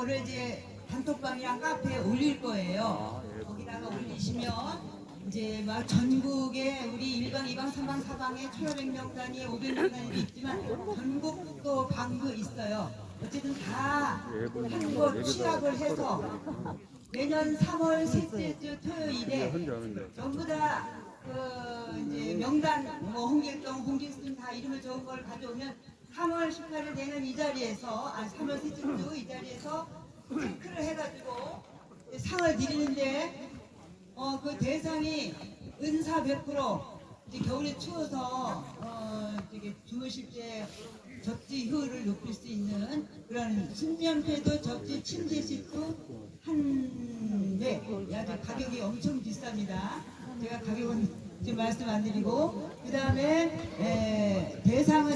그거를 이제 단톡방이랑 카페에 올릴 거예요. 거기다가 올리시면 이제 막 전국에 우리 일방, 이방, 삼방, 사방에 천오백 명단위, 오백 명단위도 있지만 전국 또 방도 있어요. 어쨌든 다 한 곳 취합을 해서 내년 3월 셋째 주 토요일에 전부 다 그 이제 명단 뭐 홍길동, 홍길순 다 이름을 적은 걸 가져오면 3월 18일 되는 이 자리에서 아 3월 셋째 주 이 자리에서 체크를 해가지고 상을 드리는데 어 그 대상이 은사 100% 이제 겨울에 추워서 어 되게 주무실 때 접지 효율을 높일 수 있는 그런 신면패도 접지 침대 시트 한대 아주 가격이 엄청 비쌉니다. 제가 가격은 지금 말씀 안 드리고 그 다음에 대상은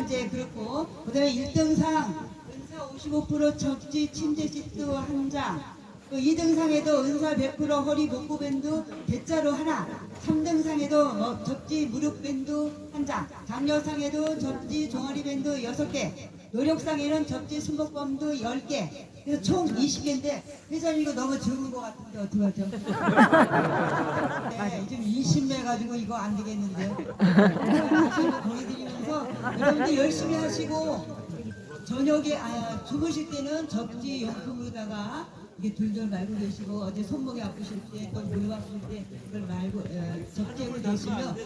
이제 그렇고 그 다음에 1등상 은사 55% 접지 침대 시트 한 장. 또 2등상에도 은사 100% 허리 복부 밴드 대자로 하나 3등상에도 뭐 접지 무릎 밴드 한 장, 장려상에도 접지 종아리 밴드 6개, 노력상에는 접지 순복범도 10개, 그래서 총 20개인데 회장님 이거 너무 적은 것 같은데 어떡하죠? 네, 좀 20매 가지고 이거 안 되겠는데요. 여러분들 열심히 하시고 저녁에 아, 주무실 때는 접지 용품으로다가 이게 둘둘 말고 계시고 어제 손목이 아프실 때 또 무릎 아프실 때 그걸 말고 어, 접지로 되시면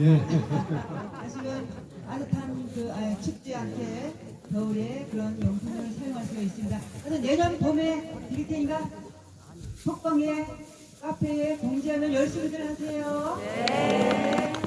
예. 사실은 따뜻한 그 아, 춥지 않게 겨울에 그런 용품을 사용할 수가 있습니다. 그래서 내년 봄에 드릴 테니까 톡방에 카페에 공지하면 열심히들 하세요. 네.